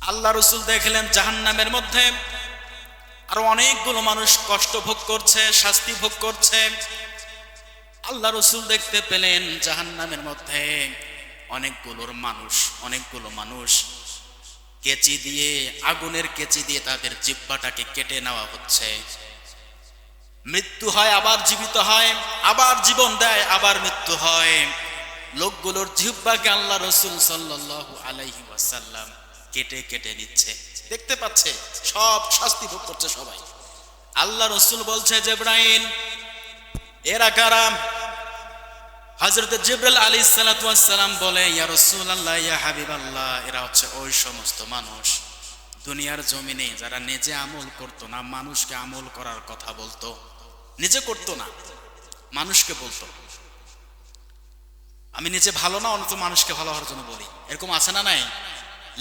আল্লাহ রসুল দেখলেন জাহান্নামের মধ্যে আরও অনেকগুলো মানুষ কষ্ট ভোগ করছে, শাস্তি ভোগ করছে। আল্লাহ রসুল দেখতে পেলেন জাহান্নামের মধ্যে অনেকগুলোর মানুষ, অনেকগুলো মানুষ কেচি দিয়ে, আগুনের কেচি দিয়ে তাদের জিব্বাটাকে কেটে নেওয়া হচ্ছে। মৃত্যু হয়, আবার জীবিত হয়, আবার জীবন দেয়, আবার মৃত্যু হয়। লোকগুলোর জিহ্বাকে আল্লাহ রসুল সাল্লাল্লাহু আলাইহি ওয়াসাল্লাম কেটে কেটে নিচ্ছে। দেখতে পাচ্ছে সব শাস্তি ভোগ করছে সবাই। আল্লাহ রসুল বলছে জেব্রাইল এরা কারা? হজরত জিব্রাইল আলী সালাম বলে ইয়া রসুল আল্লাহ ইয়া হাবিব আল্লাহ এরা হচ্ছে ওই সমস্ত মানুষ। দুনিয়ার জমিনে যারা নিজে আমল করতো না মানুষকে আমল করার কথা বলতো। নিজে করতো না মানুষকে বলতো। আমি নিজে ভালো না অন্তত মানুষকে ভালো হওয়ার জন্য বলি। এরকম আছে না নাই?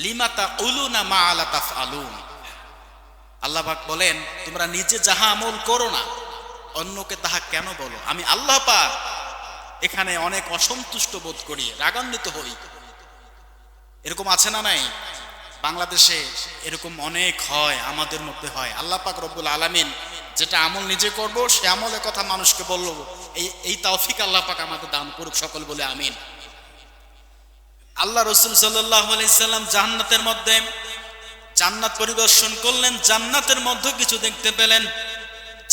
লিমাতা উলু না মা আলা তাফ আলুন আল্লাহফাক বলেন, তোমরা নিজে যাহা আমল করো না, অন্যকে তাহা কেন বলো? আমি আল্লাহ পাক এখানে অনেক অসন্তুষ্ট বোধ করি, রাগান্বিত হই। এরকম আছে না নাই? বাংলাদেশে এরকম অনেক হয়, আমাদের মধ্যে হয়। আল্লাহ পাক রব্বুল আলামিন যেটা আমল নিজে করব, সে আমলের কথা মানুষকে বলব এই এই তাওফিক আল্লাহ পাক আমাদের দান করুক সকল বলে, আমিন। আল্লাহ রসুল সাল্লাম জান্নাতের মধ্যে জান্নাত পরিদর্শন করলেন, জান্নাতের মধ্যে কিছু দেখতে পেলেন।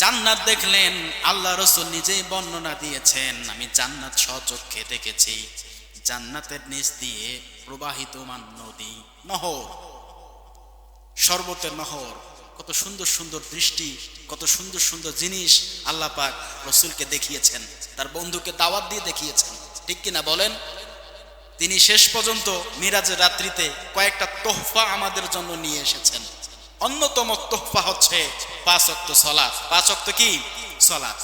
জান্নাত দেখলেন, আল্লাহ রসুল নিজেই বর্ণনা দিয়েছেন, আমি জান্নাত স্বচক্ষে দেখেছি। জান্নাতের নিচ দিয়ে প্রবাহিত মান নদী, নহর, শরবতের নহর, কত সুন্দর সুন্দর দৃষ্টি, কত সুন্দর সুন্দর জিনিস আল্লাহ পাক রসুলকে দেখিয়েছেন, তার বন্ধুকে দাওয়াত দিয়ে দেখিয়েছেন। ঠিক কিনা বলেন? তিনি শেষ পর্যন্ত মিরাজের রাত্রিতে কয়েকটা তোহফা আমাদের জন্য নিয়ে এসেছেন। অন্যতম তোহফা হচ্ছে পাঁচ অক্ত সলাৎ পাঁচ অক্ত কি? সলাৎ